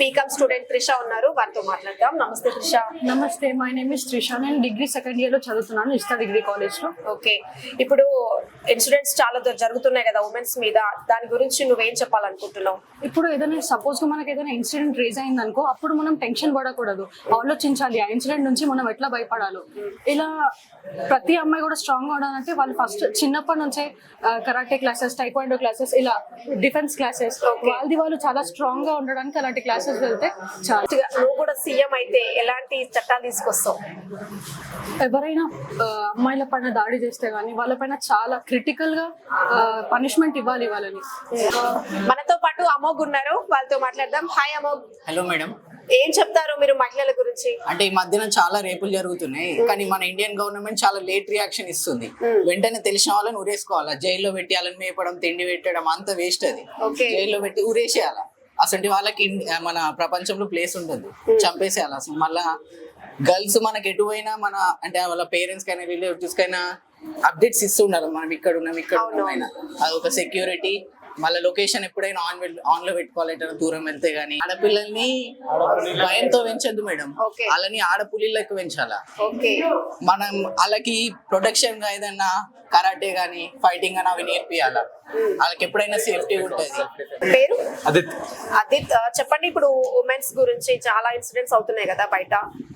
BCom student Trisha ఉన్నారు. వారితో మాట్లాడదాం. నమస్తే త్రిష నమస్తే మై నేమ్ ఇస్ త్రిష నేను డిగ్రీ సెకండ్ ఇయర్లో చదువుతున్నాను ఇస్తా డిగ్రీ కాలేజ్లో. ఓకే ఇప్పుడు ఇన్సిడెంట్స్ చాలా జరుగుతున్నాయి కదా ఉమెన్స్ మీద. దాని గురించి నువ్వేం చెప్పాలనుకుంటున్నావు? ఇప్పుడు ఏదైనా సపోజ్గా మనకి ఏదైనా ఇన్సిడెంట్ రేజ్ అయింది అనుకో అప్పుడు మనం టెన్షన్ పడకూడదు. ఆలోచించాలి. ఆ ఇన్సిడెంట్ నుంచి మనం ఎట్లా భయపడాలో. ఇలా ప్రతి అమ్మాయి కూడా స్ట్రాంగ్గా ఉండాలంటే వాళ్ళు ఫస్ట్ చిన్నప్పటి నుంచే కరాటే క్లాసెస్ టైక్వాండో క్లాసెస్ ఇలా డిఫెన్స్ క్లాసెస్ వాళ్ళది వాళ్ళు చాలా స్ట్రాంగ్గా ఉండడానికి అలాంటి క్లాసెస్ వెళ్తే చాలా. నువ్వు కూడా సీఎం అయితే ఎలాంటి చట్టాలు తీసుకొస్తావు? ఎవరైనా అమ్మాయిల పైన దాడి చేస్తే గానీ వాళ్ళపైన చాలా క్రిటికల్గా పనిష్మెంట్ ఇవ్వాలి వాళ్ళని. మనతో పాటు అమోఘ్ ఉన్నారు. వాళ్ళతో మాట్లాడదాం. హాయ్ అమోఘ్ హలో మేడం ఏం చెప్తారు మీరు మహిళల గురించి? అంటే ఈ మధ్యన చాలా రేపులు జరుగుతున్నాయి. కానీ మన ఇండియన్ గవర్నమెంట్ చాలా లేట్ రియాక్షన్ ఇస్తుంది. వెంటనే తెలిసిన వాళ్ళని ఉరేసుకోవాలా? జైల్లో పెట్టి వాళ్ళని మేపడం తిండి పెట్టడం అంత వేస్ట్ అది. జైల్లో పెట్టి ఉరేసేయాల? అసలు వాళ్ళకి మన ప్రపంచంలో ప్లేస్ ఉంటుంది. చంపేసేయాలి అసలు. మళ్ళా గర్ల్స్ మనకి ఎటు పోయినా మన అంటే వాళ్ళ పేరెంట్స్ కైనా రిలేటివ్స్ కైనా అప్డేట్స్ ఇస్తుండాలి. మనం ఇక్కడ ఉన్నాం ఇక్కడ ఉన్నామైనా అది ఒక సెక్యూరిటీ మళ్ళీ లొకేషన్ ఎప్పుడైనా ఆన్ ఆన్లో పెట్టుకోవాలి. దూరం వెళ్తే గానీ. ఆడపిల్లల్ని భయంతో పెంచద్దు మేడం. వాళ్ళని ఆడపులిళ్ళకి పెంచాలా. ఓకే. మనం వాళ్ళకి ప్రొటెక్షన్గా ఏదైనా కరాటే గానీ ఫైటింగ్ గానీ అవి నేర్పియాలా. వాళ్ళకి ఎప్పుడైనా సేఫ్టీ ఉంటుంది. పేరు? అదిత్ చెప్పండి ఇప్పుడు ఉమెన్స్ గురించి చాలా ఇన్సిడెంట్స్ అవుతున్నాయి కదా బయట.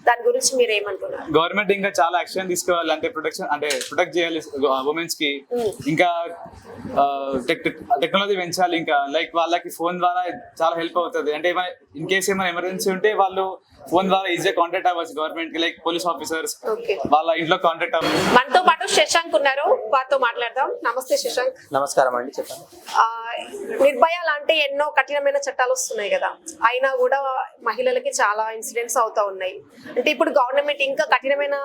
దాని గురించి మీరు ఏమనుకున్నారు గవర్నమెంట్ ఇంకా చాలా యాక్షన్ తీసుకోవాలి అంటే ప్రొటెక్షన్ అంటే ప్రొటెక్ట్ చేయాలి ఉమెన్స్కి. ఇంకా టెక్నాలజీ పెంచాలి ఇంకా. లైక్ వాళ్ళకి ఫోన్ ద్వారా చాలా హెల్ప్ అవుతుంది. అంటే ఇన్ కేస్ ఏమైనా ఎమర్జెన్సీ ఉంటే వాళ్ళు ఫోన్ ద్వారా ఈజీగా కాంటాక్ట్ అవ్వచ్చు గవర్నమెంట్కి లైక్ పోలీస్ ఆఫీసర్స్ వాళ్ళ ఇంట్లో కాంటాక్ట్ అవ్వచ్చు. మనతో పాటు శశాంక్ ఉన్నారు. వారితో మాట్లాడదాం. నమస్తే శశాంక్. నమస్కారం అండి చెప్పండి. నిర్భయ లాంటి ఎన్నో కఠినమైన చట్టాలు వస్తున్నాయి కదా. అయినా కూడా మహిళలకి చాలా ఇన్సిడెంట్స్ అవుతా ఉన్నాయి. అంటే ఇప్పుడు గవర్నమెంట్ ఇంకా కఠినమైన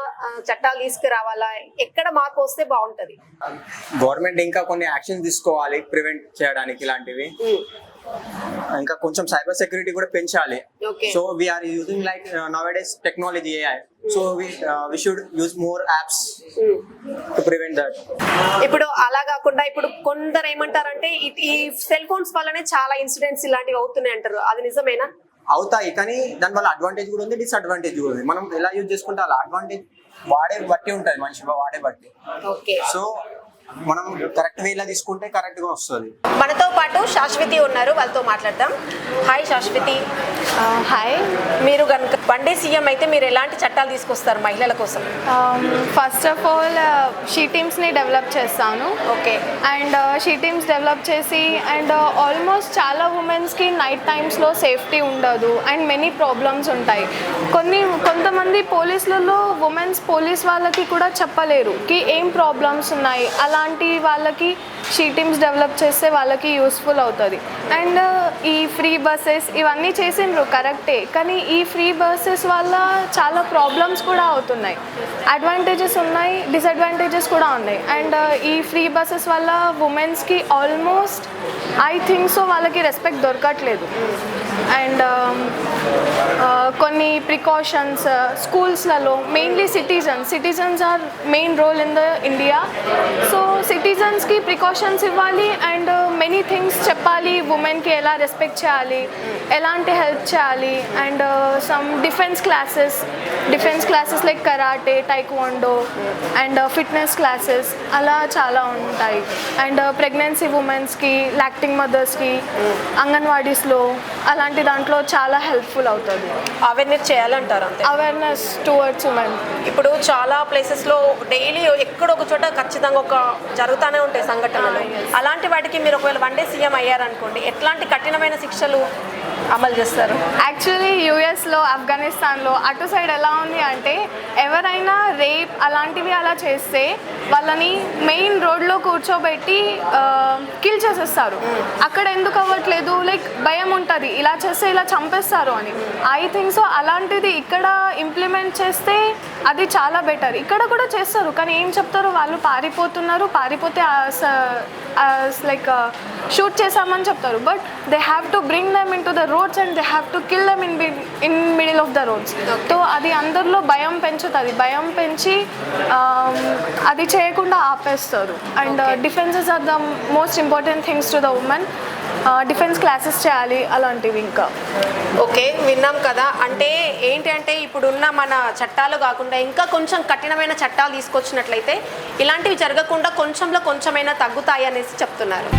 చట్టాలు తీసుకురావాలా? ఎక్కడ మార్పు వస్తే బాగుంటది? గవర్నమెంట్ ఇంకా కొన్ని యాక్షన్ తీసుకోవాలి ప్రివెంట్ చేయడానికి ఇలాంటివి. ఇంకా కొంచెం సైబర్ సెక్యూరిటీ కూడా పెంచాలి. So we're using like nowadays technology AI so we should use more apps to prevent that ఇప్పుడు అలా కాకుండా ఇప్పుడు కొందరు ఏమంటారంటే ఈ- ఈ సెల్ ఫోన్స్ వల్లనే చాలా ఇన్సిడెంట్స్ ఇలాంటివి అవుతున్నాయి అంటారు. అది నిజమేనా? అవుతాయి కానీ దాని వల్ల అడ్వాంటేజ్ కూడా ఉంది డిసడ్వాంటేజ్ కూడా ఉంది. మనం ఎలా యూజ్ చేసుకుంటే అలా అడ్వాంటేజ్ వాడే బట్టి ఉంటుంది మనిషి వాడే బట్టి. సో మనం కరెక్ట్ వేలా తీసుకుంటే కరెక్ట్గా వస్తుంది. మనతో పాటు శాశ్వతి ఉన్నారు. వాళ్ళతో మాట్లాడదాం. హాయ్ శాశ్వతి. హాయ్ మీరు కనుక బండి సీఎం అయితే మీరు ఎలాంటి చట్టాలు తీసుకొస్తారు మహిళల కోసం? ఫస్ట్ ఆఫ్ ఆల్ షీ టీమ్స్ని డెవలప్ చేస్తాను. Okay and she teams develop చేసి అండ్ ఆల్మోస్ట్ చాలా ఉమెన్స్కి నైట్ టైమ్స్లో సేఫ్టీ ఉండదు అండ్ మెనీ ప్రాబ్లమ్స్ ఉంటాయి. కొన్ని కొంతమంది పోలీసులలో ఉమెన్స్ పోలీస్ వాళ్ళకి కూడా చెప్పలేరు కి ఏం ప్రాబ్లమ్స్ ఉన్నాయి. అలాంటి వాళ్ళకి షీ టీమ్స్ డెవలప్ చేస్తే వాళ్ళకి యూస్ఫుల్ అవుతుంది. అండ్ ఈ ఫ్రీ బస్సెస్ ఇవన్నీ చేసిండ్రు కరెక్టే కానీ ఈ ఫ్రీ బస్సెస్ వల్ల చాలా ప్రాబ్లమ్స్ కూడా అవుతున్నాయి. అడ్వాంటేజెస్ ఉన్నాయి డిసడ్వాంటేజెస్ కూడా ఉన్నాయి. అండ్ uh, ఈ ఫ్రీ బస్సెస్ వల్ల ఉమెన్స్కి ఆల్మోస్ట్ ఐ థింక్ సో వాళ్ళకి రెస్పెక్ట్ దొరకట్లేదు. అండ్ um, uh, కొన్ని precautions స్కూల్స్లలో mainly citizens citizens are main role in the India so సిటిజన్స్కి precautions ఇవ్వాలి అండ్ uh, మెనీ థింగ్స్ చెప్పాలి. ఉమెన్కి ఎలా రెస్పెక్ట్ చేయాలి ఎలాంటి హెల్ప్ చేయాలి and some defence classes defence classes like karate taekwondo and fitness classes అలా చాలా ఉంటాయి. అండ్ ప్రెగ్నెన్సీ ఉమెన్స్కి లాక్టింగ్ మదర్స్కి అంగన్వాడీస్లో అలా అలాంటి దాంట్లో చాలా హెల్ప్ఫుల్ అవుతుంది. అవేర్నెస్ చేయాలంటారు అంతే. అవేర్నెస్ టువర్డ్స్ ఉమెన్ ఇప్పుడు చాలా ప్లేసెస్లో డైలీ ఎక్కడో ఒక చోట ఖచ్చితంగా ఒక జరుగుతూనే ఉంటాయి సంఘటనలు. అలాంటి వాటికి మీరు ఒకవేళ వన్ డే సీఎం అయ్యారనుకోండి ఎట్లాంటి కఠినమైన శిక్షలు అమలు చేస్తారు? యాక్చువల్లీ యూఎస్లో ఆఫ్ఘనిస్తాన్లో అటు సైడ్ ఎలా ఉంది అంటే ఎవరైనా రేప్ అలాంటివి అలా చేస్తే వాళ్ళని మెయిన్ రోడ్లో కూర్చోబెట్టి కిల్ చేసేస్తారు. అక్కడ ఎందుకు అవ్వట్లేదు? లైక్ భయం ఉంటుంది. ఇలా చేస్తే ఇలా చంపేస్తారు అని. ఐ థింక్ సో అలాంటిది ఇక్కడ ఇంప్లిమెంట్ చేస్తే అది చాలా బెటర్ ఇక్కడ కూడా చేస్తారు కానీ ఏం చెప్తారు వాళ్ళు? పారిపోతున్నారు పారిపోతే లైక్ షూట్ చేసామని చెప్తారు. But they have to bring them in to the roads and they have to kill them in in middle of the roads so అది అందరిలో భయం పెంచుతుంది. భయం పెంచి అది చేయకుండా ఆపేస్తారు. And defences are the most important things to the women defence classes చేయాలి అలాంటివి ఇంకా. ఓకే విన్నాం కదా. అంటే ఏంటి అంటే ఇప్పుడున్న మన చట్టాలు కాకుండా ఇంకా కొంచెం కఠినమైన చట్టాలు తీసుకొచ్చినట్లయితే ఇలాంటివి జరగకుండా కొంచెంలో కొంచెమైనా తగ్గుతాయి అనేసి చెప్తున్నారు.